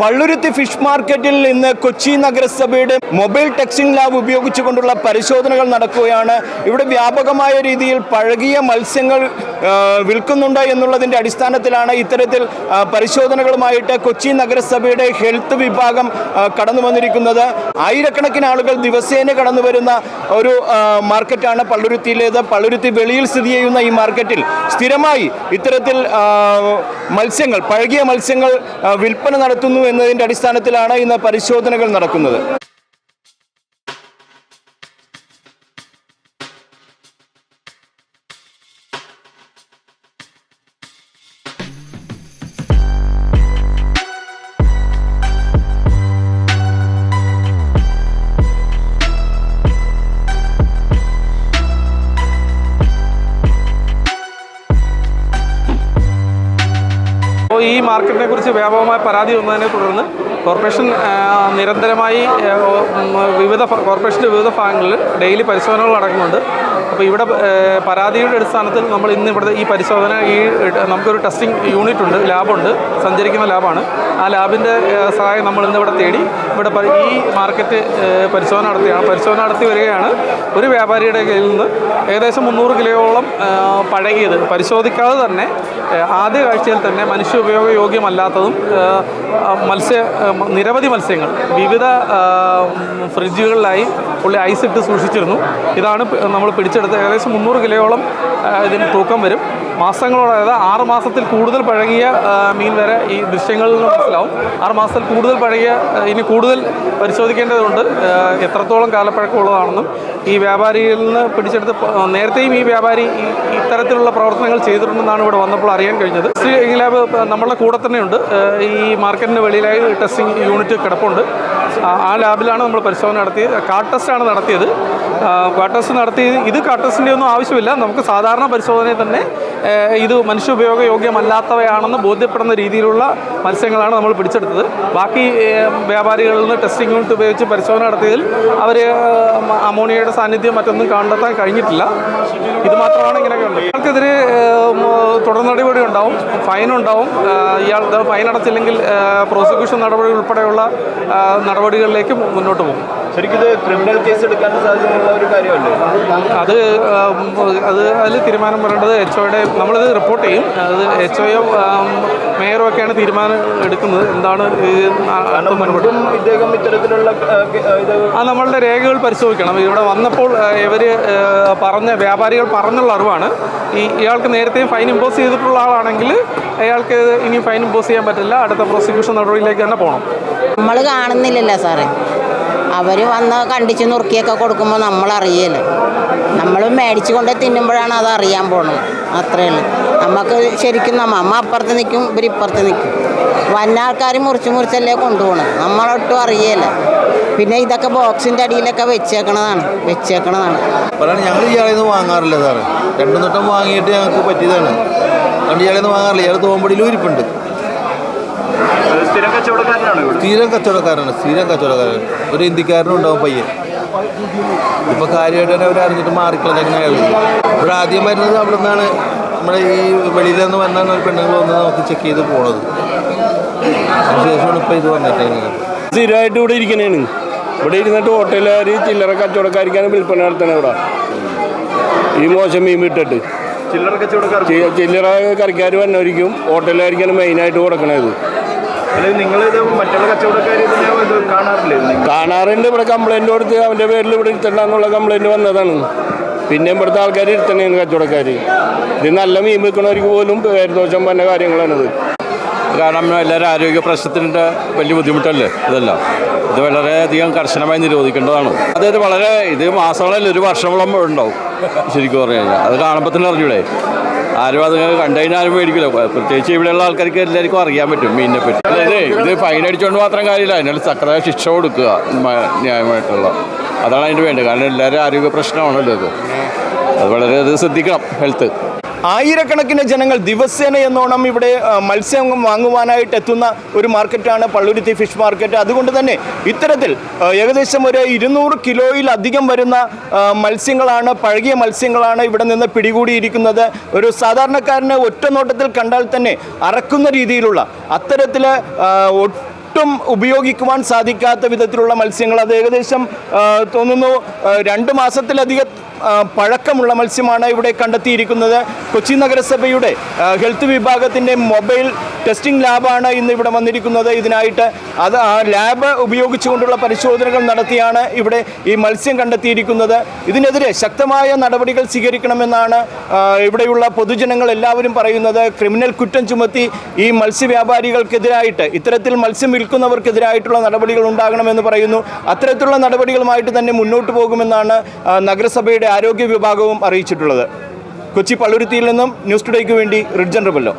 Palluruthy fish മാർക്കറ്റിൽ ഇന്ന് കൊച്ചി നഗരസഭയുടെ മൊബൈൽ ടെക്സിംഗ് ലാബ് ഉപയോഗിച്ചുകൊണ്ടുള്ള പരിശോധനകൾ നടക്കുകയാണ്. ഇവിടെ വ്യാപകമായ രീതിയിൽ പഴകിയ മത്സ്യങ്ങൾ വിൽക്കുന്നുണ്ട് എന്നുള്ളതിന്റെ അടിസ്ഥാനത്തിലാണ് ഇത്തരത്തിൽ പരിശോധനകളുമായിട്ട് കൊച്ചി നഗരസഭയുടെ ഹെൽത്ത് വിഭാഗം കടന്നു വന്നിരിക്കുന്നത്. ആയിരക്കണക്കിന് ആളുകൾ ദിവസേന കടന്നു വരുന്ന ഒരു മാർക്കറ്റാണ് പള്ളുരുത്തിയിലേത്. പള്ളുരുത്തി വെളിയിൽ സ്ഥിതി ചെയ്യുന്ന ഈ മാർക്കറ്റിൽ സ്ഥിരമായി ഇത്തരത്തിൽ മത്സ്യങ്ങൾ പഴകിയ മത്സ്യങ്ങൾ വിൽപ്പന നടത്തുന്നു എന്നതിന്റെ അടിസ്ഥാനത്തിലാണ് ഇന്ന് പരിശോധനകൾ നടക്കുന്നത്. മാർക്കറ്റിനെ കുറിച്ച് വ്യാപകമായ പരാതി വന്നതിനെ തുടർന്ന് കോർപ്പറേഷൻ നിരന്തരമായി വിവിധ കോർപ്പറേഷന്റെ വിവിധ ഭാഗങ്ങളിൽ ഡെയിലി പരിശോധനകൾ നടക്കുന്നുണ്ട് അപ്പോൾ ഇവിടെ പരാതിയുടെ അടിസ്ഥാനത്തിൽ നമ്മൾ ഇന്ന് ഇവിടുത്തെ ഈ പരിശോധന ഈ നമുക്കൊരു ടെസ്റ്റിംഗ് യൂണിറ്റ് ഉണ്ട് ലാബുണ്ട് സഞ്ചരിക്കുന്ന ലാബാണ്. ആ ലാബിന്റെ സഹായം നമ്മൾ ഇന്ന് ഇവിടെ തേടി ഇവിടെ ഈ മാർക്കറ്റ് പരിശോധന നടത്തിയാണ് പരിശോധന നടത്തി വരികയാണ്. ഒരു വ്യാപാരിയുടെ കയ്യിൽ നിന്ന് ഏകദേശം മുന്നൂറ് കിലോയോളം പഴകിയത്. പരിശോധിക്കാതെ തന്നെ ആദ്യ കാഴ്ചയിൽ തന്നെ മനുഷ്യ ഉപയോഗ യോഗ്യമല്ലാത്തതും മത്സ്യ നിരവധി മത്സ്യങ്ങൾ വിവിധ ഫ്രിഡ്ജുകളിലായി പുള്ളി ഐസ് ഇട്ട് സൂക്ഷിച്ചിരുന്നു. ഇതാണ് നമ്മൾ നമ്മൾ പിടിച്ചെടുത്ത് ഏകദേശം മുന്നൂറ് കിലോയോളം ഇതിന് തൂക്കം വരും. മാസങ്ങളോടെ അതായത് ആറ് മാസത്തിൽ കൂടുതൽ പഴകിയ മീൻ വരെ ഈ ദൃശ്യങ്ങളിൽ നിന്ന് മനസ്സിലാവും. ആറ് മാസത്തിൽ കൂടുതൽ പഴകിയ ഇനി കൂടുതൽ പരിശോധിക്കേണ്ടതുണ്ട്. എത്രത്തോളം കാലപ്പഴക്കമുള്ളതാണെന്നും ഈ വ്യാപാരിയിൽ നിന്ന് പിടിച്ചെടുത്ത് നേരത്തെയും ഈ വ്യാപാരി ഇത്തരത്തിലുള്ള പ്രവർത്തനങ്ങൾ ചെയ്തിട്ടുണ്ടെന്നാണ് ഇവിടെ വന്നപ്പോൾ അറിയാൻ കഴിഞ്ഞത്. ശ്രീ ലാബ് നമ്മളുടെ കൂടെ തന്നെയുണ്ട്. ഈ മാർക്കറ്റിന് വെളിയിലായി ടെസ്റ്റിംഗ് യൂണിറ്റ് കിടപ്പുണ്ട്. ആ- ലാബിലാണ് നമ്മൾ പരിശോധന നടത്തിയത്. കാട്ട് ടെസ്റ്റാണ് നടത്തിയത്. കാട്ട് ടെസ്റ്റ് നടത്തി ഇത് കാട്ട് ടെസ്റ്റിന്റെ ഒന്നും ആവശ്യമില്ല. നമുക്ക് സാധാരണ പരിശോധനയിൽ തന്നെ ഇത് മനുഷ്യ ഉപയോഗ യോഗ്യമല്ലാത്തവയാണെന്ന് ബോധ്യപ്പെടുന്ന രീതിയിലുള്ള മത്സ്യങ്ങളാണ് നമ്മൾ പിടിച്ചെടുത്തത്. ബാക്കി വ്യാപാരികളിൽ നിന്ന് ടെസ്റ്റിംഗ് യൂണിറ്റ് ഉപയോഗിച്ച് പരിശോധന നടത്തിയതിൽ അവർ അമോണിയയുടെ സാന്നിധ്യം മറ്റൊന്നും കണ്ടെത്താൻ കഴിഞ്ഞിട്ടില്ല. ഇത് മാത്രമാണ് ഇങ്ങനെയൊക്കെ ഉള്ളത്. ഇയാൾക്കെതിരെ തുടർ നടപടി ഉണ്ടാവും ഫൈൻ ഉണ്ടാവും. ഇയാൾ ഫൈൻ അടച്ചില്ലെങ്കിൽ പ്രോസിക്യൂഷൻ നടപടി ഉൾപ്പെടെയുള്ള നടപടികളിലേക്കും മുന്നോട്ട് പോകും. ശരിക്കും ഇത് ക്രിമിനൽ കേസ് എടുക്കാൻ സാധ്യതയുള്ള ഒരു കാര്യമല്ലേ? അത് അത് അതിൽ തീരുമാനം വരേണ്ടത് എച്ച് ഒയുടെ നമ്മളിത് റിപ്പോർട്ട് ചെയ്യും. അത് എച്ച് ഒയോ മേയറും ഒക്കെയാണ് തീരുമാനം എടുക്കുന്നത്. എന്താണ് മുൻപോട്ട് ഇദ്ദേഹം ഇത്തരത്തിലുള്ള ആ നമ്മളുടെ രേഖകൾ പരിശോധിക്കണം. ഇവിടെ വന്നപ്പോൾ ഇവർ പറഞ്ഞ വ്യാപാരികൾ പറഞ്ഞുള്ള അറിവാണ്. ഈ ഇയാൾക്ക് നേരത്തെയും ഫൈൻ ഇമ്പോസ് ചെയ്തിട്ടുള്ള ആളാണെങ്കിൽ അയാൾക്ക് ഇനി ഫൈൻ ഇമ്പോസ് ചെയ്യാൻ പറ്റില്ല. അടുത്ത പ്രോസിക്യൂഷൻ നടപടിയിലേക്ക് തന്നെ പോകണം നമ്മൾ കാണുന്നില്ലല്ലോ സാറേ. അവർ വന്ന് കണ്ടിച്ച് നുറുക്കിയൊക്കെ കൊടുക്കുമ്പോൾ നമ്മൾ നമ്മൾ മേടിച്ചു കൊണ്ട് തിന്നുമ്പോഴാണ് അത് അറിയാൻ പോണത്. അത്രേ ഉള്ളൂ. നമുക്ക് ശരിക്കും അമ്മ അപ്പുറത്ത് നിൽക്കും ഇവർ ഇപ്പുറത്ത് നിൽക്കും വന്ന ആൾക്കാർ മുറിച്ച് മുറിച്ചല്ലേ കൊണ്ടുപോകണം നമ്മളൊട്ടും അറിയല്ല പിന്നെ ഇതൊക്കെ ബോക്സിന്റെ അടിയിലൊക്കെ വെച്ചേക്കണതാണ്. വെച്ചേക്കണതാണ്. ഞങ്ങൾ വാങ്ങാറില്ല സാറേ. രണ്ടു തൊട്ടം വാങ്ങിയിട്ട് ഞങ്ങൾക്ക് പറ്റിയതാണ്. അതുകൊണ്ട് ഇയാളിൽ നിന്ന് വാങ്ങാറില്ല. ഇയാൾ തോമ്പടിയിലും ഇരിപ്പുണ്ട്. സ്ഥിരം കച്ചവടക്കാരനാണ് ഇവിടെ? സ്ഥിരം കച്ചവടക്കാരാണ് സ്ഥിരം കച്ചവടക്കാരൻ ഒരു ഹിന്ദിക്കാരനും ഉണ്ടാവും പയ്യൻ. ഇപ്പൊ കാര്യമായിട്ട് തന്നെ അവർ അറിഞ്ഞിട്ട് മാറിക്കളഞ്ഞേക്കുന്ന അയാൾ ഇവിടെ ആദ്യം വരുന്നത് അവിടെ നിന്നാണ് നമ്മുടെ ഈ വെളിയിൽ നിന്ന് വന്നാണ് ഒരു പെണ്ണുങ്ങൾ വന്ന് നമുക്ക് ചെക്ക് ചെയ്ത് പോണത്. അതിനുശേഷമാണ് ഇപ്പൊ ഇത് വന്നിട്ടുള്ളത്. സ്ഥിരമായിട്ട് ഇവിടെ ഇരിക്കണേണ്. ഇവിടെ ഇരുന്നിട്ട് ഹോട്ടലുകാർ ചില്ലറ കച്ചവടക്കാർക്കാണ് വിൽപ്പന നടത്തണത് ഇവിടെ. ഈ മോശം മീൻ വിട്ടിട്ട് ചില്ലറ കച്ചവടക്കാർ ചില്ലറ കറിക്കാർ വന്നവരിക്കും ഹോട്ടലുകാർക്കാണ് മെയിനായിട്ട് കൊടുക്കണത്. കാണാറുണ്ട് ഇവിടെ കംപ്ലൈന്റ് കൊടുത്ത് അവന്റെ പേരിൽ ഇവിടെ ഇരുത്തണ്ടെന്നുള്ള കംപ്ലൈന്റ് വന്നതാണ്. പിന്നെ ഇവിടുത്തെ ആൾക്കാർ ഇരുത്തണേന്ന് കച്ചവടക്കാർ ഇത് നല്ല മീൻ വിൽക്കണവർക്ക് പോലും പേരുദോഷം പറഞ്ഞ കാര്യങ്ങളാണിത്. കാരണം എല്ലാവരും ആരോഗ്യ പ്രശ്നത്തിന്റെ വലിയ ബുദ്ധിമുട്ടല്ലേ ഇതല്ല? ഇത് വളരെയധികം കർശനമായി നിരോധിക്കേണ്ടതാണ്. അതായത് വളരെ ഇത് മാസങ്ങളല്ല ഒരു വർഷങ്ങളും ഉണ്ടാവും ശരിക്കും പറഞ്ഞു കഴിഞ്ഞാൽ. അത് കാണുമ്പോൾ തന്നെ അറിഞ്ഞൂടെ? ആരും അത് കണ്ടതിന് ആരും മേടിക്കില്ല പ്രത്യേകിച്ച് ഇവിടെയുള്ള ആൾക്കാർക്ക് എല്ലാവർക്കും അറിയാൻ പറ്റും മീനിനെ പറ്റി. അല്ലേ ഇത് ഫൈൻ അടിച്ചുകൊണ്ട് മാത്രം കാര്യമില്ല. അതിനുള്ള സക്രമായ ശിക്ഷ കൊടുക്കുക ന്യായമായിട്ടുള്ള. അതാണ് അതിന് വേണ്ടത്. കാരണം എല്ലാവരും ആരോഗ്യ പ്രശ്നമാണല്ലോ ഇത്. അത് വളരെ അത് ശ്രദ്ധിക്കണം ഹെൽത്ത് ആയിരക്കണക്കിന് ജനങ്ങൾ ദിവസേന എന്നോണം ഇവിടെ മത്സ്യം വാങ്ങുവാനായിട്ട് എത്തുന്ന ഒരു മാർക്കറ്റാണ് പള്ളുരുത്തി ഫിഷ് മാർക്കറ്റ്. അതുകൊണ്ട് തന്നെ ഇത്തരത്തിൽ ഏകദേശം ഒരു ഇരുന്നൂറ് കിലോയിലധികം വരുന്ന മത്സ്യങ്ങളാണ് പഴകിയ മത്സ്യങ്ങളാണ് ഇവിടെ നിന്ന് പിടികൂടിയിരിക്കുന്നത്. ഒരു സാധാരണക്കാരനെ ഒറ്റ നോട്ടത്തിൽ കണ്ടാൽ തന്നെ അറക്കുന്ന രീതിയിലുള്ള അത്തരത്തിൽ ഒട്ടും ഉപയോഗിക്കുവാൻ സാധിക്കാത്ത വിധത്തിലുള്ള മത്സ്യങ്ങൾ അത് ഏകദേശം തോന്നുന്നു രണ്ട് മാസത്തിലധികം പഴക്കമുള്ള മത്സ്യമാണ് ഇവിടെ കണ്ടെത്തിയിരിക്കുന്നത്. കൊച്ചി നഗരസഭയുടെ ഹെൽത്ത് വിഭാഗത്തിന്റെ മൊബൈൽ ടെസ്റ്റിംഗ് ലാബാണ് ഇന്ന് ഇവിടെ വന്നിരിക്കുന്നത്. ഇതിനായിട്ട് അത് ആ ലാബ് ഉപയോഗിച്ചുകൊണ്ടുള്ള പരിശോധനകൾ നടത്തിയാണ് ഇവിടെ ഈ മത്സ്യം കണ്ടെത്തിയിരിക്കുന്നത്. ഇതിനെതിരെ ശക്തമായ നടപടികൾ സ്വീകരിക്കണമെന്നാണ് ഇവിടെയുള്ള പൊതുജനങ്ങൾ എല്ലാവരും പറയുന്നത്. ക്രിമിനൽ കുറ്റം ചുമത്തി ഈ മത്സ്യവ്യാപാരികൾക്കെതിരായിട്ട് ഇത്തരത്തിൽ മത്സ്യം വിൽക്കുന്നവർക്കെതിരായിട്ടുള്ള നടപടികൾ ഉണ്ടാകണമെന്ന് പറയുന്നു. അത്തരത്തിലുള്ള നടപടികളുമായിട്ട് തന്നെ മുന്നോട്ട് പോകുമെന്നാണ് നഗരസഭയുടെ ആരോഗ്യ വിഭാഗവും അറിയിച്ചിട്ടുള്ളത്. കൊച്ചി പള്ളുരുത്തിയിൽ നിന്നും ന്യൂസ് ടുഡേക്ക് വേണ്ടി റിഡ്ജൻ റബല്ലോ.